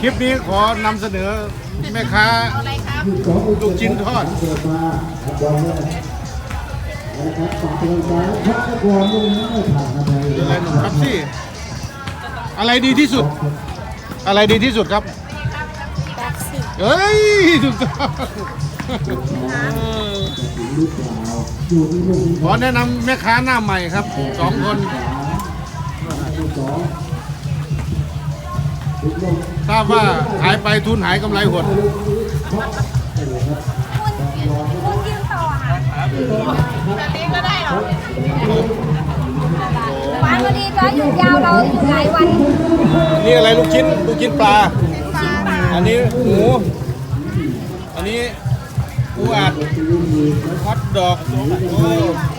คลิปนี้ขอนำเสนอแม่ค้าลูกชิ้นทอดครับบอะครับฝากกำลังใจพักก่อนลูกนี้ไม่ผ่านอะไรหนุ่มครับซี่อะไรดีที่สุด อะไรดีที่สุดครับเอ้ยถูกต้องขอแนะนำแม่ค้าหน้าใหม่ครับสองคน ที่สองลูกลงทราบว่าขายไปทุนหายกำไรหดคุณคุณยืนต่อค่ะแบบนี้ก็ได้เหรอวันวันนี้ก็หยุดยาวเราหยุดหลายวันนี่อะไรลูกชิ้นลูกชิ้นปลาปลาปลา อันนี้หมู อันนี้ปูอัดฮอตดอกโอ้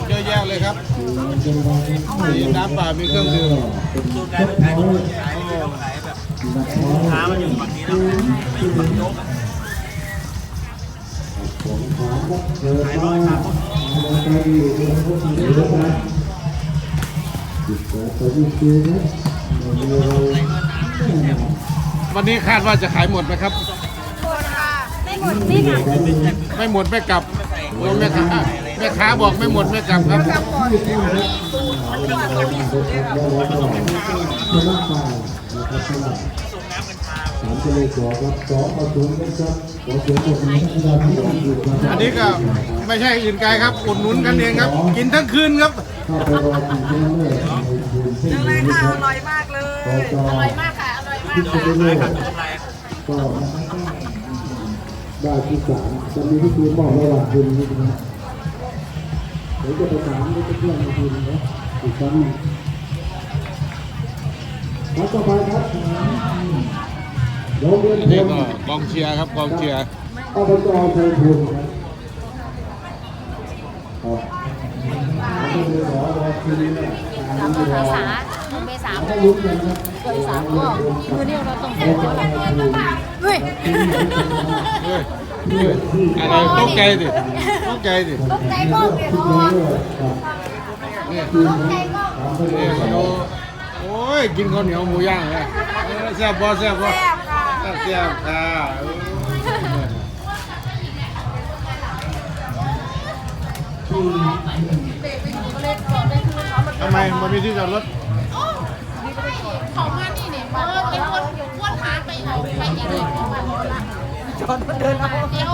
เยอะแยะเลยครับมีน้ำเปล่ามีเครื่องดื่ม ค้ามันอยู่ฝั่งนี้แล้วไม่อยู่ฝั่งโจ๊กอะผมถามว่าเกิดมาอะไรไปอยู่ในนี้หรือเปล่าติดต่อไปที่คือนะเราวันนี้คาดว่าจะขายหมดไหมครับ หมดค่ะ ไม่หมดไม่ค่ะไม่หมดไม่กลับโอ้แม่ค้าแม่ค้าบอกไม่หมดไม่กลับครับชนะไปนะ ครับสำหรับสามเจะเลยสอครับสองเอาศูนย์นะครับขอเสียงปรบมือให้กับที่อยู่นะครับอันนี้ก็ไม่ใช่อื่นไกลครับอุดหนุนกันเองครับ กินทั้งคืนครับเข้าไปรอกินที่นั่นเลยในคืนเช่นนี้นะอร่อยมากเลย อร่อยมากค่ะ อร่อยมากที่จะได้เรื่อยก็ได้ที่สามจะมีพิธีมอบระหว่างคืนนี้นะเดี๋ยวจะไปถามเดี๋ยวจะเพื่อนๆมาคืนนะอีกครั้งหนึ่ง ครับต่อไปครับโรงเรียนอันนี้พลก็กองเชียร์ครับกองเชียร์อบจไทยภูมิครับครับแล้วก็มีสอรอคืนนี้นะตามนี้รอเมษาเมษาถ้าลุ้นกันครับเมษาก็มือเดียวเราต้องเสียเท่าไหร่เฮ้ยเฮ้ยเฮ้ยอะไรตกใจดิตกใจดิตกใจก็เปลี่ยนทุกห้องเรื่องครับนี่ตกใจก็ ตามไปนี่เลยมาดูโอ้ยกินข้าวเหนียวหมูย่างเลยเออแซ่บบ่แซ่บบ่แซ่บค่ะแซ่บแซ่บค่ะเออทำไมมันมีที่จอดรถเขามานี่เนี่ยเออเป็นคนวนหาไปเอาไปยังไงของมันจอดเดินเอาเดี๋ยว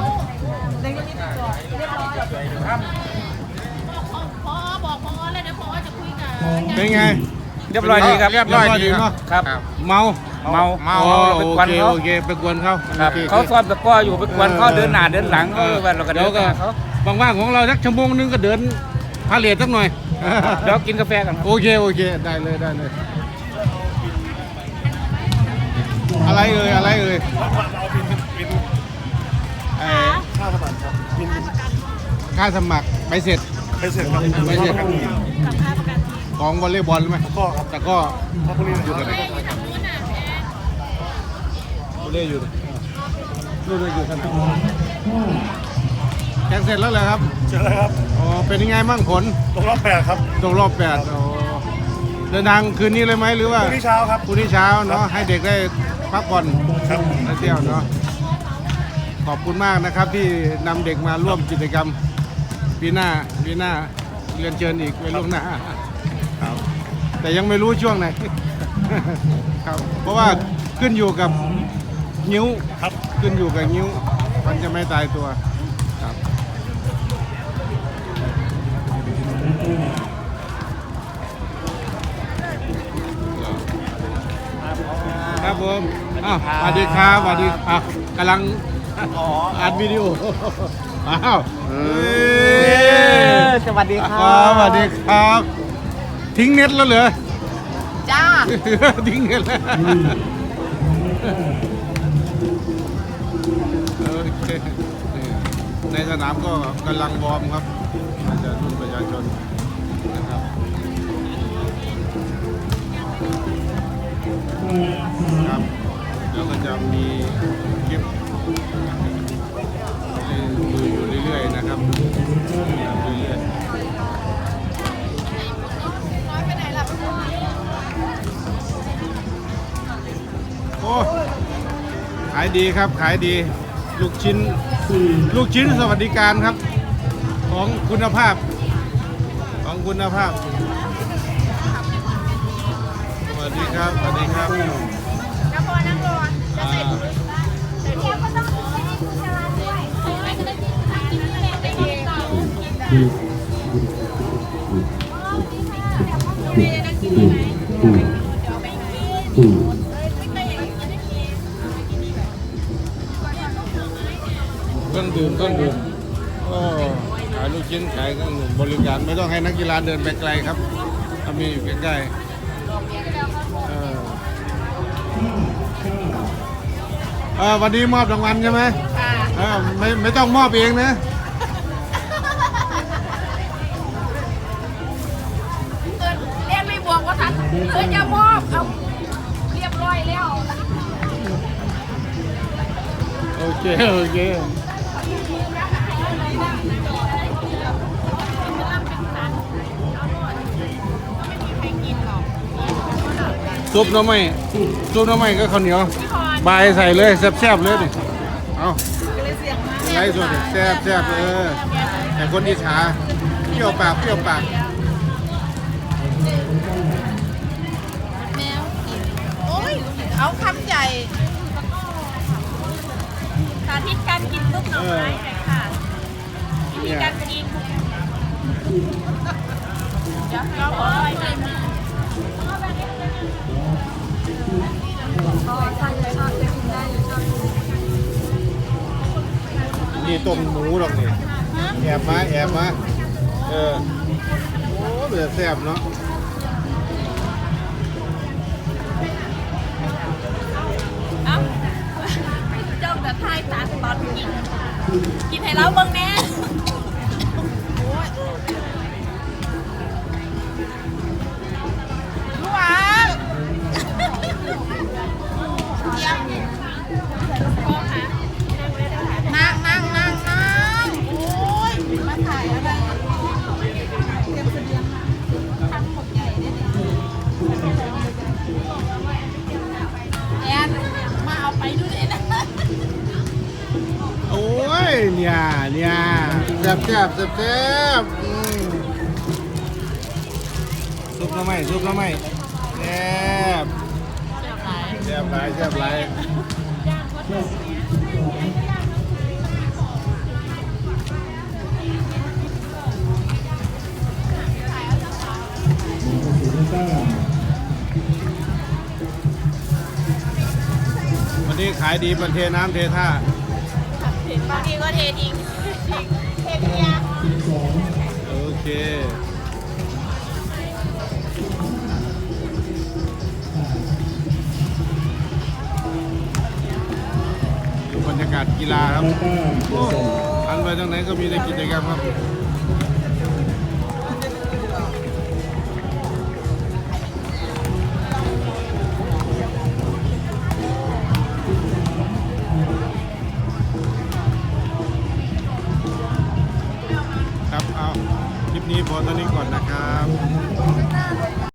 พอบอกพอแล้วเดี๋ยวพอจะคุยกันเป็นไง เรียบร้อยดีครับ เรียบร้อยดีเนาะครับ เมาเมาเมาไปโอกวนเคเขาโอเคไปกวนเขาครับโอเขาซ้อมตะกร้ออยู่ไปกวนเขาเดินหน้าเดินหลังเอเอออว่าเราก็เดิเดี๋ยวนก็หน้าเขาว่างๆของเราสักชั่วโมงนึงก็เดินพาเลทสักหน่อยเดี๋ยวกินกาแฟกันครับโอเคโอเคได้เลยได้เลย อะไรเอ่ยอะไรเอ่ยไอ้ค่าสมัครครับค่าสมัครไปเสร็จไปเสร็จครับไปเสร็จ ของวอลเลย์บอลไหมก็ครับแต่ก็เพราะพวกนี้อยู่กันวอลเลย์อยู่นู่นอยู่กันแข่งเสร็จแล้วเหรอครับเจอแล้วครับอ๋อเป็นยังไงบ้างผลตกรอบแปดครับตกรอบแปดอ๋อเดินทางคืนนี้เลยไหมหรือว่าพรุ่งนี้เช้าครับพรุ่งนี้เช้าเนาะให้เด็กได้พักผ่อนครับและเที่ยวเนาะขอบคุณมากนะครับที่นำเด็กมาร่วมกิจกรรมปีหน้าปีหน้าเรียนเชิญอีกไว้ล่วงหน้าครับ แต่ยังไม่รู้ช่วงไหน ครับเพราะว่าขึ้นอยู่กับนิ้วครับ ขึ้นอยู่กับนิ้ว มันจะไม่ตายตัวครับครับผมอ้าวสวัสดีครับสวัสดีอะกำลังอัดวิดีโออ้าวเอ้ย สวัสดีคอ๋อรับ สวัสดีครับ ทิ้งเน็ตแล้วเหรอ จ้า ทิ้งเน็ตแล้วโอเคนี่ในสนามก็กำลังวอร์มครับอาจจะรุ่นประชาชนนะครับ ครับ แล้วก็จะมีคลิปให้ดูอยู่เรื่อยๆนะครับายดีครับขายดี ลูกชิ้น ลูกชิ้นสวัสดิการครับ ของคุณภาพ ของคุณภาพ สวัสดีครับ สวัสดีครับน้ำพอน้ำรอจะอ่าเสร็จเดี๋ยวก็ต้องให้คุณชาด้วยไม่ก็ได้กินกินนั่นแหละไปเองกินได้ไม่ได้กินไหมเดี๋ยวไปกินไม่ ดื่มเครื่องดื่มโอ้ขายลูกชิ้นขายเครื่องดื่มบริการไม่ต้องให้นักกีฬาเดินไปไกลครับถ้ามีอยู่ใกล้ๆเออเออวันนี้มอบรางวัลใช่ไหมค่ะเออไม่ไม่ต้องมอบเองนะเกินเรียนไม่บวกว่าทันเกินจะมอบเอาเรียบร้อยแล้วโอ ซุปหน้ำไม้ซุปหน้ำไม้ก็ข้าวเหนียวบายใส่เลยแซ่บๆเลยนี่เอาไล่ส่วนแซ่บแซ่บๆเออแต่คนอิจฉาเปรี้ยวปากเปรี้ยวปากแมวกินโอ้ยเอาคำใหญ่สาธิตการกินลูกหน่อไม้หน่อยค่ะวิธีการกินเดี๋ยวเราขอไป ใหม่มานี่ต้มหมูหรอกนี่แอบมาแอบมาเออโอ้เดือแซ่บเนาะเอ้าเจ้าแต่ทายตาตอนกินกินให้เราเบิ่งแน่ ซ่บแซ่บแซ่บแซ่บอืมซุปหน้ำไม้ซุปหน้ำไม้แซ่บแซ่บหลายแซ่บหลายวันนี้ขายดีประเทน้ำเทท่า บางทีก็เททิ้งทิ้ง เคดูบรรยากาศกีฬาครับแล้วก็โอ้อันไปทางไหนก็มีแต่กิจกรรมครับ